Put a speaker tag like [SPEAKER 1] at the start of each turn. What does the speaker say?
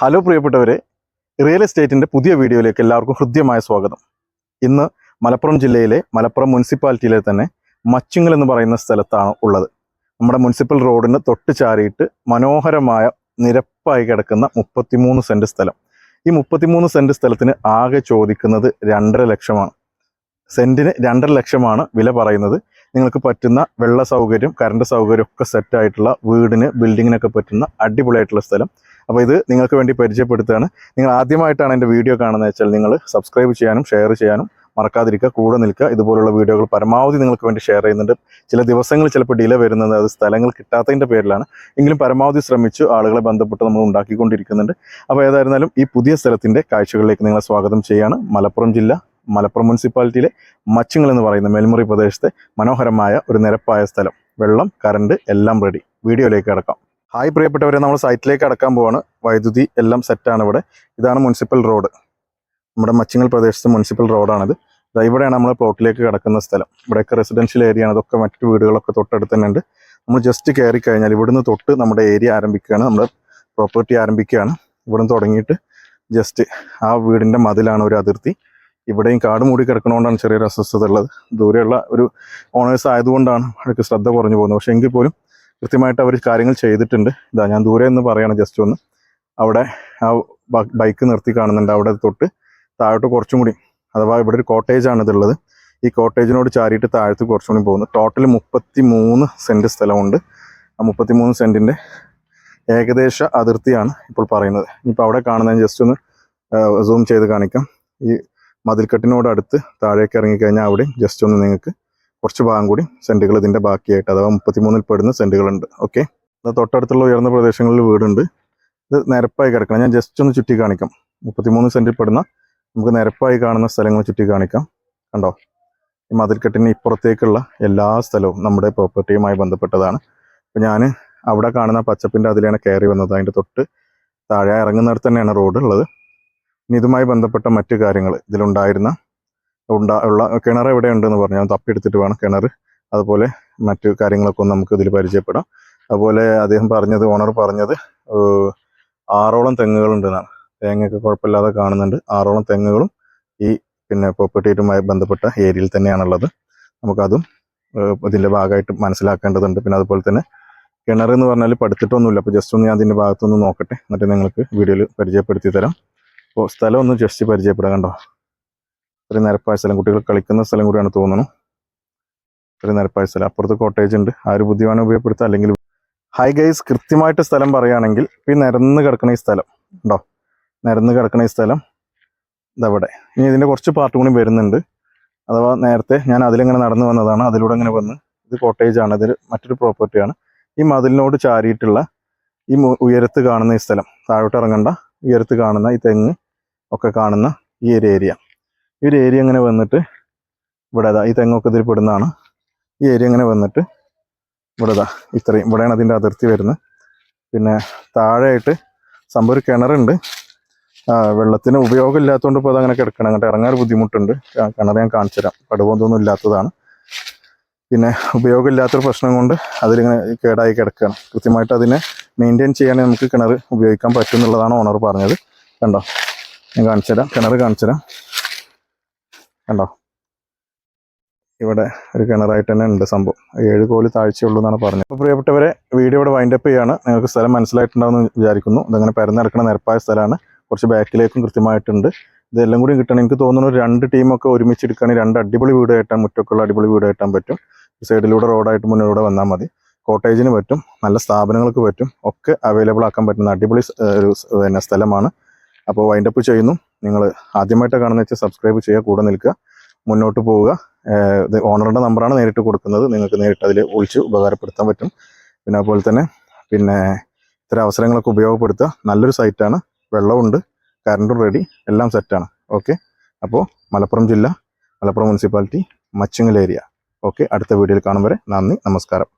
[SPEAKER 1] Hello പ്രിയപ്പെട്ടവരെ real എസ്റ്റേറ്റിന്റെ പുതിയ വീഡിയോയിലേക്ക് എല്ലാവർക്കും ഹൃദ്യമായ സ്വാഗതം. ഇന്ന് മലപ്പുറം ജില്ലയിലെ മലപ്പുറം മുനിസിപ്പാലിറ്റിയിലെ തന്നെ മച്ചിങ്ങൽ എന്ന് പറയുന്ന സ്ഥലത്താണ് ഉള്ളത്. നമ്മുടെ മുനിസിപ്പൽ റോഡിന് തൊട്ട് ചാരിയിട്ട് മനോഹരമായ നിരപ്പായി കിടക്കുന്ന മുപ്പത്തിമൂന്ന് സെന്റ് സ്ഥലം. ഈ മുപ്പത്തിമൂന്ന് സെന്റ് സ്ഥലത്തിന് ആകെ ചോദിക്കുന്നത് രണ്ടര ലക്ഷമാണ്. സെന്റിന് രണ്ടര ലക്ഷമാണ് വില പറയുന്നത്. നിങ്ങൾക്ക് പറ്റുന്ന വെള്ള സൗകര്യം കറണ്ട് സൗകര്യം ഒക്കെ സെറ്റായിട്ടുള്ള വീടിന് ബിൽഡിങ്ങിനൊക്കെ പറ്റുന്ന അടിപൊളിയായിട്ടുള്ള സ്ഥലം. അപ്പോൾ ഇത് നിങ്ങൾക്ക് വേണ്ടി പരിചയപ്പെടുത്തുകയാണ്. നിങ്ങൾ ആദ്യമായിട്ടാണ് എന്റെ വീഡിയോ കാണുന്നത് വെച്ചാൽ നിങ്ങൾ സബ്സ്ക്രൈബ് ചെയ്യാനും ഷെയർ ചെയ്യാനും മറക്കാതിരിക്കുക. കൂടെ നിൽക്കുക. ഇതുപോലുള്ള വീഡിയോകൾ പരമാവധി നിങ്ങൾക്ക് വേണ്ടി ഷെയർ ചെയ്യുന്നുണ്ട്. ചില ദിവസങ്ങൾ ചിലപ്പോൾ ഡിലേ വരുന്നത് അത് സ്ഥലങ്ങൾ കിട്ടാത്തതിന്റെ പേരിലാണ്. എങ്കിലും പരമാവധി ശ്രമിച്ചു ആളുകളെ ബന്ധപ്പെട്ട് നമ്മൾ ഉണ്ടാക്കിക്കൊണ്ടിരിക്കുന്നുണ്ട്. അപ്പോൾ ഏതായിരുന്നാലും ഈ പുതിയ സ്ഥലത്തിന്റെ കാഴ്ചകളിലേക്ക് നിങ്ങളെ സ്വാഗതം ചെയ്യാണ്. മലപ്പുറം ജില്ല മലപ്പുറം മുനിസിപ്പാലിറ്റിയിലെ മച്ചിങ്ങൾ എന്ന് പറയുന്ന മേൽമുറി പ്രദേശത്തെ മനോഹരമായ ഒരു നിരപ്പായ സ്ഥലം. വെള്ളം കറണ്ട് എല്ലാം റെഡി വീഡിയോയിലേക്ക് കിടക്കാം. ഹായ് പ്രിയപ്പെട്ടവരെ നമ്മൾ സൈറ്റിലേക്ക് അടക്കാൻ പോവാണ്. വൈദ്യുതി എല്ലാം സെറ്റാണ് ഇവിടെ. ഇതാണ് മുനിസിപ്പൽ റോഡ് നമ്മുടെ മച്ചിങ്ങൽ പ്രദേശത്ത് മുനിസിപ്പൽ റോഡാണിത് ഇവിടെയാണ് നമ്മൾ പ്ലോട്ടിലേക്ക് കിടക്കുന്ന സ്ഥലം. ഇവിടെയൊക്കെ റെസിഡൻഷ്യൽ ഏരിയ ആണ്. അതൊക്കെ മറ്റു വീടുകളൊക്കെ തൊട്ടടുത്ത് തന്നെ ഉണ്ട് നമ്മൾ ജസ്റ്റ് കയറി കഴിഞ്ഞാൽ ഇവിടുന്ന് തൊട്ട് നമ്മുടെ ഏരിയ ആരംഭിക്കുകയാണ്. നമ്മുടെ പ്രോപ്പർട്ടി ആരംഭിക്കുകയാണ്. ഇവിടുന്ന് തുടങ്ങിയിട്ട് ജസ്റ്റ് ആ വീടിന്റെ മതിലാണ് ഒരു അതിർത്തി. ഇവിടെയും കാട് മൂടി കിടക്കണോണ്ടാണ് ചെറിയൊരു അസ്വസ്ഥത ഉള്ളത്. ദൂരെയുള്ള ഒരു ഓണേഴ്സ് ആയതുകൊണ്ടാണ് അവർക്ക് ശ്രദ്ധ കുറഞ്ഞു പോകുന്നത്. പക്ഷേ എങ്കിൽ പോലും കൃത്യമായിട്ട് അവർ കാര്യങ്ങൾ ചെയ്തിട്ടുണ്ട്. ഇതാ ഞാൻ ദൂരെ എന്ന് പറയാണ് ജസ്റ്റ് ഒന്ന്. അവിടെ ആ ബൈക്ക് നിർത്തി കാണുന്നുണ്ട്. അവിടെ തൊട്ട് താഴോട്ട് കുറച്ചും കൂടി. അഥവാ ഇവിടെ ഒരു കോട്ടേജ് ആണ് ഇതുള്ളത്. ഈ കോട്ടേജിനോട് ചാരിയിട്ട് താഴത്ത് കുറച്ചും കൂടി പോകുന്നു. ടോട്ടൽ മുപ്പത്തി മൂന്ന് സെന്റ് സ്ഥലമുണ്ട്. ആ മുപ്പത്തി മൂന്ന് സെന്റിന്റെ ഏകദേശ അതിർത്തിയാണ് ഇപ്പോൾ പറയുന്നത്. ഇപ്പോൾ അവിടെ കാണുന്നത് ജസ്റ്റ് ഒന്ന് സൂം ചെയ്ത് കാണിക്കാം. ഈ മതിൽക്കെട്ടിനോട് അടുത്ത് താഴേക്ക് ഇറങ്ങിക്കഴിഞ്ഞാൽ അവിടെ ജസ്റ്റ് ഒന്ന് നിങ്ങൾക്ക് കുറച്ച് ഭാഗം കൂടി സെന്റുകൾ ഇതിന്റെ ബാക്കിയായിട്ട് അഥവാ മുപ്പത്തിമൂന്നിൽ പെടുന്ന സെന്റുകളുണ്ട് ഓക്കെ അത് തൊട്ടടുത്തുള്ള ഉയർന്ന പ്രദേശങ്ങളിൽ വീടുണ്ട്. ഇത് നിരപ്പായി കിടക്കണം. ഞാൻ ജസ്റ്റ് ഒന്ന് ചുറ്റി കാണിക്കാം. മുപ്പത്തിമൂന്ന് സെന്റിൽ പെടുന്ന നമുക്ക് നിരപ്പായി കാണുന്ന സ്ഥലങ്ങൾ ചുറ്റി കാണിക്കാം. കണ്ടോ? ഈ മതിൽക്കെട്ടിന് ഇപ്പുറത്തേക്കുള്ള എല്ലാ സ്ഥലവും നമ്മുടെ പ്രോപ്പർട്ടിയുമായി ബന്ധപ്പെട്ടതാണ്. അപ്പോൾ ഞാൻ അവിടെ കാണുന്ന പച്ചപ്പിന്റെ അതിലാണ് കയറി വന്നത്. അതിന്റെ തൊട്ട് താഴെ ഇറങ്ങുന്നിടത്ത് തന്നെയാണ് റോഡ് ഉള്ളത്. ഇനി ഇതുമായി ബന്ധപ്പെട്ട മറ്റു കാര്യങ്ങൾ ഇതിലുണ്ടായിരുന്ന ഉണ്ടാ ഉള്ള കിണർ എവിടെ ഉണ്ടെന്ന് പറഞ്ഞു. ഞാൻ തപ്പിയെടുത്തിട്ട് വേണം കിണർ. അതുപോലെ മറ്റു കാര്യങ്ങളൊക്കെ ഒന്ന് നമുക്ക് ഇതിൽ പരിചയപ്പെടാം. അതുപോലെ അദ്ദേഹം പറഞ്ഞത് ഓണർ പറഞ്ഞത് ആറോളം തെങ്ങുകളുണ്ടെന്നാണ്. തേങ്ങയൊക്കെ കുഴപ്പമില്ലാതെ കാണുന്നുണ്ട്. ആറോളം തെങ്ങുകളും ഈ പിന്നെ പ്രോപ്പർട്ടിയുമായി ബന്ധപ്പെട്ട ഏരിയയിൽ തന്നെയാണുള്ളത്. നമുക്കതും ഇതിന്റെ ഭാഗമായിട്ട് മനസ്സിലാക്കേണ്ടതുണ്ട്. പിന്നെ അതുപോലെ തന്നെ കിണർ എന്ന് പറഞ്ഞാൽ പഠിച്ചിട്ടൊന്നുമില്ല അപ്പോൾ ജസ്റ്റ് ഒന്ന് ഞാൻ അതിന്റെ ഭാഗത്തൊന്ന് നോക്കട്ടെ. എന്നിട്ട് നിങ്ങൾക്ക് വീഡിയോയിൽ പരിചയപ്പെടുത്തി തരാം. അപ്പോൾ സ്ഥലം ഒന്ന് ജസ്റ്റ് പരിചയപ്പെടാം കണ്ടോ? ഒരു നിരപ്പായ സ്ഥലം കുട്ടികൾ കളിക്കുന്ന സ്ഥലം കൂടിയാണ് തോന്നുന്നു. ഒരു നിരപ്പായ സ്ഥലം. അപ്പുറത്ത് കോട്ടേജ് ഉണ്ട്. ആ ഒരു ബുദ്ധി ഉപയോഗപ്പെടുത്തുക അല്ലെങ്കിൽ ഹൈ ഗൈസ് കൃത്യമായിട്ട് സ്ഥലം പറയുകയാണെങ്കിൽ ഈ നിരന്ന് കിടക്കുന്ന ഈ സ്ഥലം ഉണ്ടോ? നിരന്ന് കിടക്കുന്ന ഈ സ്ഥലം ഇതവിടെ. ഇനി ഇതിന്റെ കുറച്ച് പാർട്ട് കൂടി വരുന്നുണ്ട്. അഥവാ നേരത്തെ ഞാൻ അതിലിങ്ങനെ നടന്നു വന്നതാണ്. അതിലൂടെ ഇങ്ങനെ വന്ന് ഇത് കോട്ടേജ് ആണ്. ഇത് മറ്റൊരു പ്രോപ്പർട്ടിയാണ് ഈ മതിലിനോട് ചാരിയിട്ടുള്ള ഈ ഉയരത്ത് കാണുന്ന ഈ സ്ഥലം. താഴോട്ട് ഇറങ്ങണ്ട. ഉയരത്ത് കാണുന്ന ഈ തെങ്ങ് ഒക്കെ കാണുന്ന ഈ ഒരു ഏരിയ ഈ ഒരു ഏരിയ ഇങ്ങനെ വന്നിട്ട് ഇവിടെ ഈ തെങ്ങൊക്കെ ഇതിൽ പെടുന്നതാണ്. ഈ ഏരിയ ഇങ്ങനെ വന്നിട്ട് ഇവിടെ ഇതാ ഇത്രയും ഇവിടെയാണ് അതിന്റെ അതിർത്തി വരുന്നത്. പിന്നെ താഴെയായിട്ട് സംഭവം ഒരു കിണറുണ്ട്. വെള്ളത്തിന് ഉപയോഗം ഇല്ലാത്തതുകൊണ്ട് ഇപ്പോൾ അതങ്ങനെ കിടക്കണം. അങ്ങോട്ട് ഇറങ്ങാൻ ബുദ്ധിമുട്ടുണ്ട്. കിണർ ഞാൻ കാണിച്ചു തരാം. പടുവൊന്നും ഇല്ലാത്തതാണ്. പിന്നെ ഉപയോഗമില്ലാത്തൊരു പ്രശ്നം കൊണ്ട് അതിലിങ്ങനെ കേടായി കിടക്കുകയാണ് കൃത്യമായിട്ട് അതിനെ മെയിന്റെയിൻ ചെയ്യാനേ നമുക്ക് കിണർ ഉപയോഗിക്കാൻ പറ്റും എന്നുള്ളതാണ് ഓണർ പറഞ്ഞത്. കണ്ടോ? ഞാൻ കാണിച്ചു തരാം. കിണർ കാണിച്ചു തരാം. കണ്ടോ? ഇവിടെ ഒരു കിണറായിട്ട് തന്നെ ഉണ്ട് സംഭവം. ഏഴ് കോൽ താഴ്ചയുള്ളൂ എന്നാണ് പറഞ്ഞത്. അപ്പോൾ പ്രിയപ്പെട്ടവരെ വീഡിയോ ഇവിടെ വൈൻഡപ്പ് ചെയ്യാണ് നിങ്ങൾക്ക് സ്ഥലം മനസ്സിലായിട്ടുണ്ടാവുമെന്ന് വിചാരിക്കുന്നു. ഇതങ്ങനെ പരന്നിറക്കണ നിരപ്പായ സ്ഥലമാണ്. കുറച്ച് ബാക്കിലേക്കും കൃത്യമായിട്ടുണ്ട്. ഇതെല്ലാം കൂടി കിട്ടണം. എനിക്ക് തോന്നുന്നു രണ്ട് ടീമൊക്കെ ഒരുമിച്ച് എടുക്കുകയാണെങ്കിൽ രണ്ട് അടിപൊളി വീട് കയറ്റാൻ മുറ്റൊക്കെയുള്ള അടിപൊളി വീട് കയറ്റാൻ പറ്റും. സൈഡിലൂടെ റോഡായിട്ട് മുന്നിലൂടെ വന്നാൽ മതി. കോട്ടേജിന് പറ്റും. നല്ല സ്ഥാപനങ്ങൾക്ക് പറ്റും. ഒക്കെ അവൈലബിൾ ആക്കാൻ പറ്റുന്ന അടിപൊളി ഒരു പിന്നെ സ്ഥലമാണ്. അപ്പോൾ വൈൻഡപ്പ് ചെയ്യുന്നു. നിങ്ങൾ ആദ്യമായിട്ട് കാണുന്ന വെച്ചാൽ സബ്സ്ക്രൈബ് ചെയ്യുക കൂടെ നിൽക്കുക മുന്നോട്ട് പോവുക. ഇത് ഓണറുടെ നമ്പറാണ് നേരിട്ട് കൊടുക്കുന്നത്. നിങ്ങൾക്ക് നേരിട്ട് അതിൽ വിളിച്ച് ഉപകാരപ്പെടുത്താൻ പറ്റും. പിന്നെ അതുപോലെ തന്നെ പിന്നെ ഇത്തരം അവസരങ്ങളൊക്കെ ഉപയോഗപ്പെടുത്തുക. നല്ലൊരു സൈറ്റാണ് വെള്ളമുണ്ട് കറണ്ടും റെഡി എല്ലാം സെറ്റാണ് ഓക്കെ അപ്പോൾ മലപ്പുറം ജില്ല Malappuram municipality Machingal area okay അടുത്ത വീഡിയോയിൽ കാണും വരെ നന്ദി നമസ്കാരം.